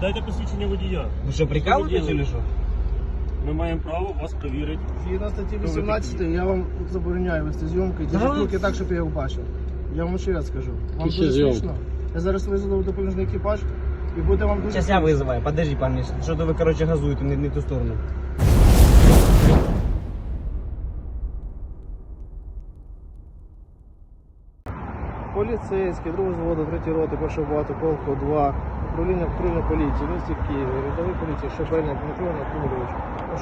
Дайте посвідчення водія. Ви що, прикалуєтесь чи що? Ми маємо право вас перевірити. Згідно статті 18 я вам забороняю вести зйомки. Да? Держіть руки так, щоб я їх бачив. Я вам ще раз скажу. Вам Які дуже зйомки? смішно. Я зараз визову допоміжний екіпаж і буде вам дуже Зараз я визиваю, подожди, пане, що то ви, коротше, газуєте не, не в ту сторону. Поліцейський, другого зводу, третій роти, першого бату, полку 2, управління патрульної поліції, в місті Києві, рядовий поліції, Шебельник Дмитро Анатолійович.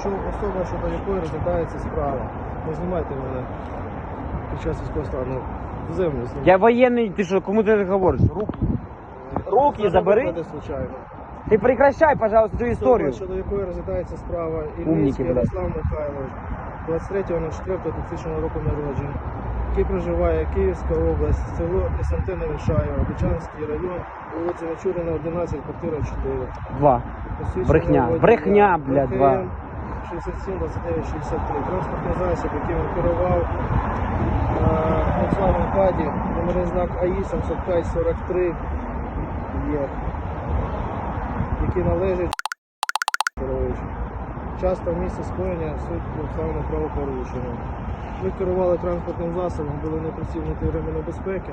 Що особа, щодо якої розглядається справа. Не знімайте мене під час військового стану. В землю знімайте. Я воєнний, ти що, кому ти говориш? Руки. руки Це забери. випаде случайно. Ти прекращай, пожалуйста, цю історію. Особа, щодо якої розглядається справа Умніки, Ільницький блядь. Ярослав Михайлович, 23.04.2000 року народження, який проживає Київська область, село Костянтина Вишаєва, Бучанський район, вулиця Мичурина, 11, квартира 4. Два. Посвідчення Брехня. водія. Брехня, блядь, два. ВКМ 67 29 63. Транспортний засіб, яким він керував на Volkswagen Caddy, номерний знак АІ 7543 є, який належить Петрович. Часто в місці скоєння суть обставини правопорушення. Ви керували транспортним засобом, були не пристібнуті ремені безпеки.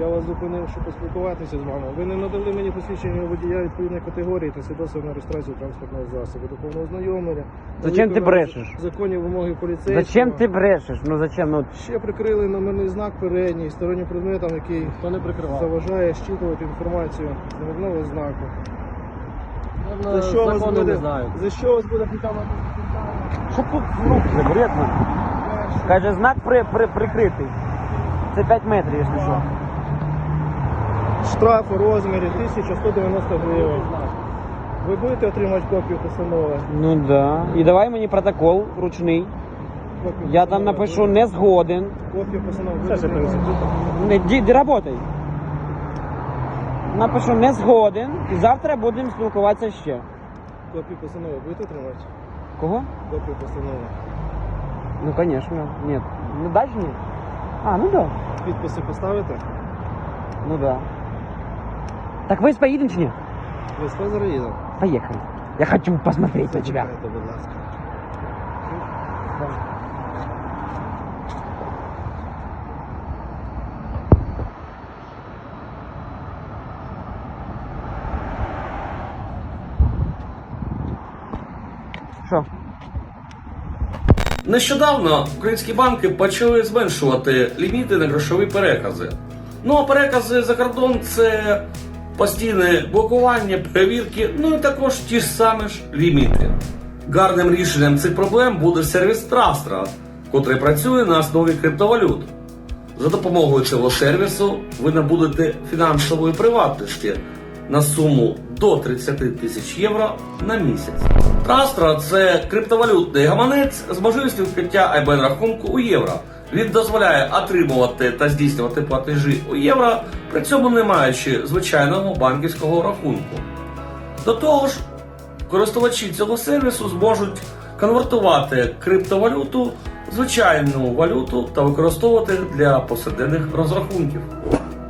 Я вас зупинив, щоб поспілкуватися з вами. Ви не надали мені посвідчення водія відповідної категорії та свідоцтво на реєстрацію транспортного засобу. До повного ознайомлення. Зачем ти брешеш? Законні вимоги поліцейського. Зачем ти брешеш? Ну зачем? Ну, Ще прикрили номерний знак передній, стороннім предметом, який Хто не прикривав? заважає щитувати інформацію з номерного знаку. За За що вас буде, не знаю. за що вас буде притягнути? що тут руки заберет? Ну? Каже, знак при, при, прикритий. Це 5 метрів, якщо що. Штраф у розмірі 1190 гривень. Ви будете отримати копію постанови? Ну да. І давай мені протокол ручний. Копію Я там постанови напишу не згоден. Копію постанови будете принесу. Не, ді, ді, работай. Напишу не згоден. І завтра будемо спілкуватися ще. Копію постанови будете отримати? Кого? Копію постанови. Ну, конечно. Нет. Ну, дальше нет. А, ну да. Підписи поставите? Ну да. Так вы поедем чи ні? Ви з Фезера їдете? Поехали. Я хочу посмотреть на тебя. Зачекайте, будь ласка. Що? Нещодавно українські банки почали зменшувати ліміти на грошові перекази. Ну а перекази за кордон це постійне блокування, перевірки, ну і також ті ж самі ж ліміти. Гарним рішенням цих проблем буде сервіс Трастра, котрий працює на основі криптовалют. За допомогою цього сервісу ви набудете фінансової приватності на суму до 30 тисяч євро на місяць. Трастра це криптовалютний гаманець з можливістю відкриття IBAN рахунку у євро. Він дозволяє отримувати та здійснювати платежі у євро, при цьому не маючи звичайного банківського рахунку. До того ж, користувачі цього сервісу зможуть конвертувати криптовалюту в звичайну валюту та використовувати для повсякденних розрахунків.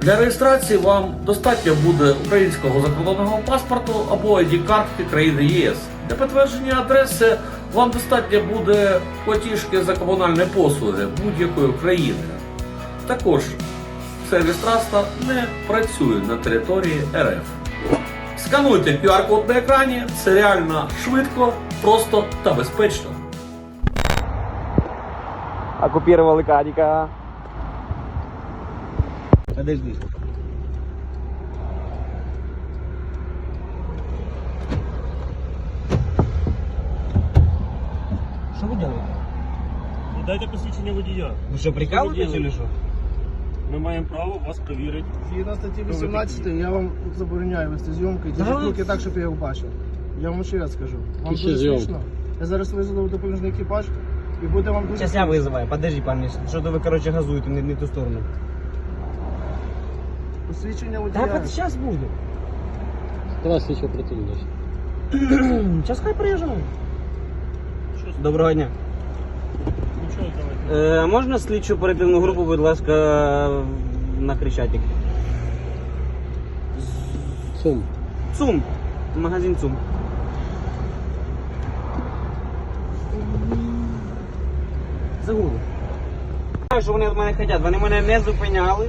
Для реєстрації вам достатньо буде українського закордонного паспорту або ID-картки країни ЄС. Для підтвердження адреси вам достатньо буде платіжки за комунальні послуги будь-якої країни. Також сервіс Траста не працює на території РФ. Скануйте QR-код на екрані, це реально швидко, просто та безпечно. Оккупировали Кадика. Подожди. Что вы делаете? Ну, Дайте посвідчення водія. Вы что, прикалываетесь Что вы или что? Ми маємо право вас перевірити. Згідно статті 18 я вам забороняю вести зйомки. Держіть Да? руки так, щоб я їх бачив. Я вам ще раз скажу. Вам Які дуже зйомки? смішно. Я зараз визову допоміжний екіпаж і буде вам дуже Сейчас я вызываю. Подожди, парни. Что то вы, короче, газуете не, не в ту сторону. посвідчення Да, водія. вот сейчас будет. Давай слідчо притулюєш. Сейчас хай з- Доброго дня. Нічого давайте. Е, можна слідчу оперативну групу, будь ласка, на Крещатик? Сум. ЦУМ. магазин ЦУМ. Загули. Знаю, що вони від мене хочуть. Вони мене не зупиняли.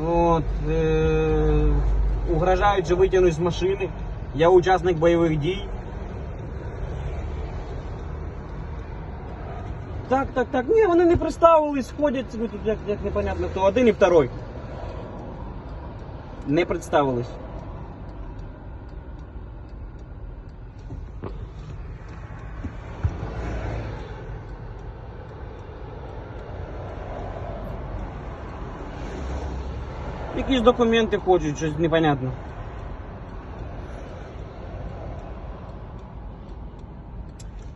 От, е- угрожають, що витягнуть з машини. Я учасник бойових дій. Так, так, так. Ні, вони не представились, ходять собі тут як, як непонятно хто. Один і второй. Не представились. Якісь документи хочуть, щось непонятно.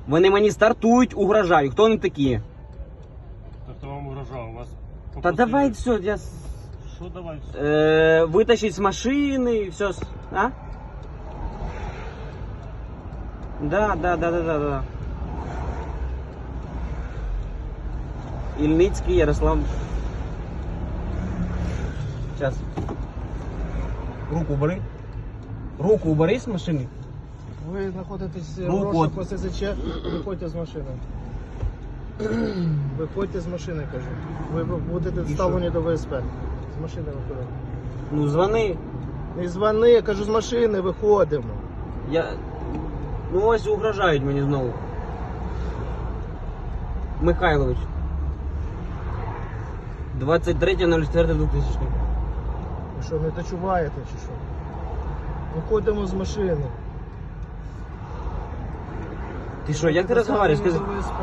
Вони мені стартують, угрожають. Хто вони такі? Та хто вам угрожав? Вас Та попросили. давай все, я. с- Що давай? все? Е, витащить з машини і все. с- А? Да, да, да, да, да, да. Ільницький Ярослав. Сейчас. Руку убери. Руку убери з машини. Ви знаходитесь в розшуку от. СЗЧ, виходьте з машини. Виходьте з машини, кажу. Ви будете доставлені до ВСП. З машини виходимо. Ну, звони. Не звони, я кажу, з машини виходимо. Я. Ну ось угрожають мені знову. Михайлович. 23.04.2000. Ви що, не дочуваєте чи що? Виходимо з машини. Ти що, як ти розмовляєш? Скажи. Доставлені до ВСП.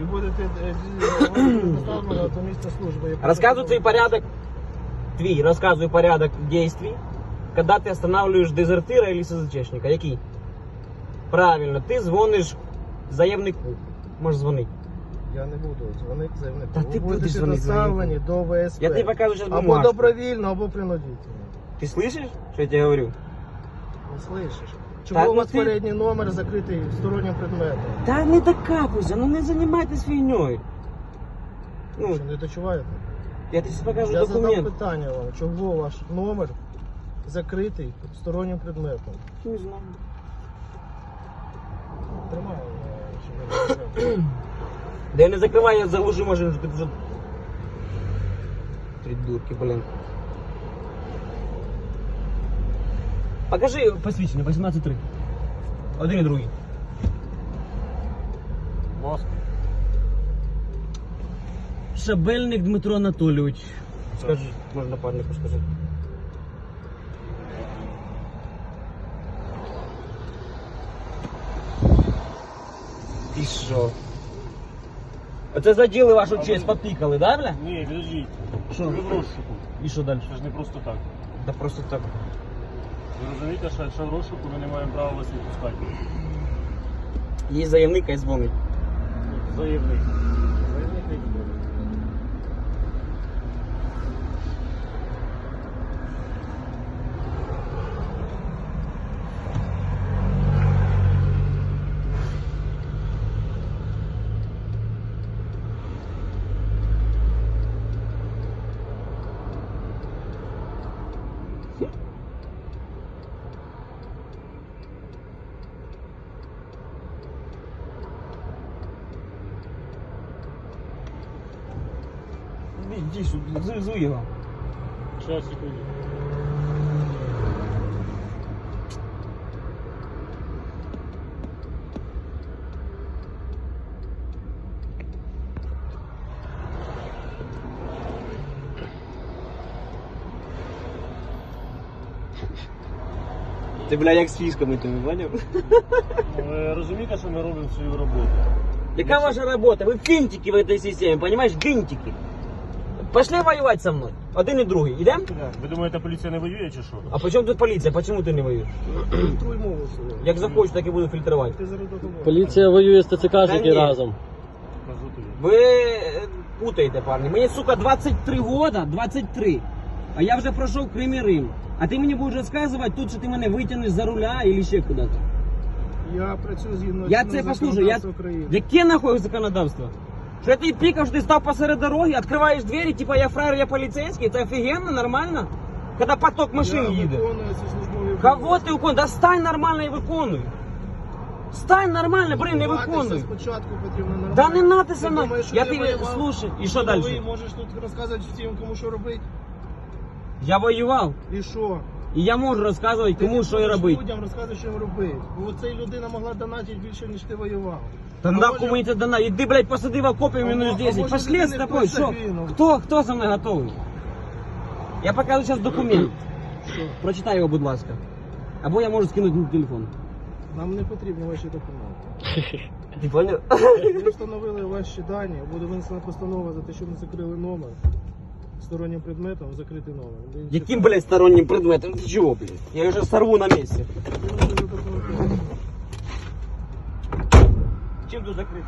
Ви будете е, ді- будете доставлені до місця служби. яку Рассказывай ви твой порядок. Твій, рассказывай порядок действий, когда ты останавливаешь дезертира или СЗЧшника. Який? Правильно, ти дзвониш заявнику. Можеш дзвонити. Я не буду дзвонити заявнику. Та Ви ти будеш будете дзвонити доставлені до ВСП. Я тобі покажу зараз Або бумажку. добровільно, або принудительно. Ти слышиш, що я тебе говорю? Не слышиш? Чому ну у вас ти- передній номер закритий стороннім предметом? Та не докапуйся, ну не займайтесь фігньою. Ну, Що, не дочуваєте? я тобі покажу Я задав документ. питання вам, чого ваш номер закритий стороннім предметом? Не знаю. Тримаю. е, щоб я не знав. Да я не закриваю, я заглушу машину, ти вже... Придурки, блин. Покажи посвідчення, 18.3. Один і другий. Мозк. Шабельник Дмитро Анатолійович. Скажи, можна напарнику скажи. І що? Оце заділи вашу честь, попікали, да, бля? Ні, підождіть. Що? Ви в розшуку. І що далі? Це ж не просто так. Да просто так. Ви розумієте, що якщо в розшуку, ми не маємо права вас відпускати. Є заявник, а дзвонить. Заявник. Заявник зуй його. Щас, секунду. Ти, бля, як з фішками, ти поняв? Ви розумієте, що ми робимо свою роботу? Яка ваша работа? Вы финтики в этой системе, понимаешь? Гинтики. Пошли воевать со мной. Один и другий. Идем? Ви думаєте, поліція не воює чи що? А при чому тут поліція? Почему ти не воюєш? Фільтруй мову свою. Як захочу, так і буду фільтрувати. Ти зараз договориш. Поліція воює з ТЦКшники ні. разом. Ви е, путаєте, парні. Мені, сука, 23 года, 23. А я вже пройшов Крим і Рим. А ти мені будеш розказувати тут, що ти мене витягнеш за руля і ще куди-то. Я працюю згідно Я це послушаю, я... законодавства України. Яке нахуй законодавство? Ти пікав, що ти став посеред дороги, відкриваєш двері, типа я фраєр, я поліцейський, це офігенно, нормально? Коли поток машин я службові Кого ти виконуєш? Да стань нормально і виконуй. Стань нормально, блин, не виконуй. Спочатку потрібно нормально. Да не надо со мною. думаєш, що Я тебе воював? слушай. І що Ти далі? можеш тут розказувати всім, кому що робити. Я воював. І що? І я можу розказувати кому що і робити. людям розказуєш, що їм робити. Бо ця людина могла донатити більше, ніж ти воював. Та А нахуй може- мені це дана. Іди, блядь, посади в окопі А минус мо- а 10. може Пошли той Що? ну? Хто? Хто за мною готовий? Я покажу зараз документ. Що? Прочитай його, будь ласка. Або я можу скинути на телефон. Нам не потрібні ваші документи. Ти понял? Ми встановили ваші дані, буде винесена постанова за те, що ми закрили номер. Стороннім предметом закритий номер. Яким, блядь, стороннім предметом? Ти чого, блядь? Я його вже сорву на місці. Ти не можеш допомогти. Чим тут закрито?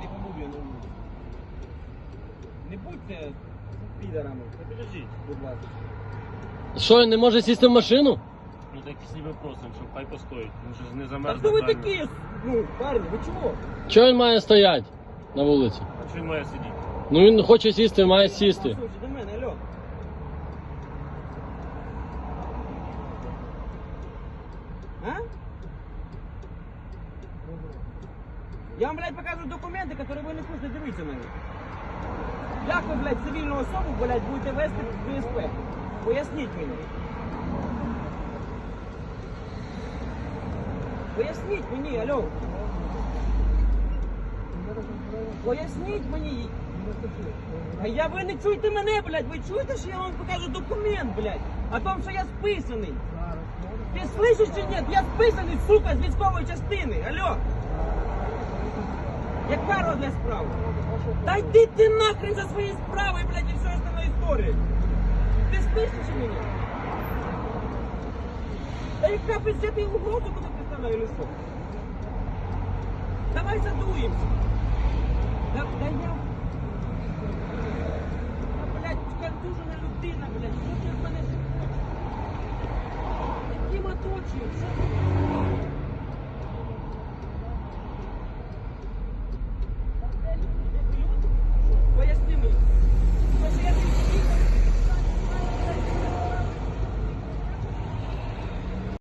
Не побудує, ну. Не будьте підарами. Підождіть. Будь ласка. Що, він не може сісти в машину? Ну так і себе просимо, щоб хай постоїть. Він же не А замерзне. хто ви правильно. такі? Ну, парні, ви чого? Чого він має стояти на вулиці? А що він має сидіти? Ну він хоче сісти, має сісти. Слухай, до мене, алло. А? Я вам, блядь, показываю документи, які ви не хочете дивитися на них. Як ви, блядь, цивільну особу, блядь, будете вести в ВСП? Поясніть мені. Поясніть мені, алло. Поясніть мені. А я ви не чуєте мене, блядь, ви чуєте, що я вам покажу документ, блядь, о том, що я списаний. Ти слышиш чи ні? Я списаний, сука, з військової частини. Алло. Яка розгляд справа? Та йди ти нахрен за свої справи, блядь, і все остальне історія. Ти слышиш мене? Та яка пиздя ти угрозу куди представляю лисо? Давай задуємося. Да, да я... Та, блядь, контужена людина, блядь, що ти в мене? Яким оточуєм? Що ти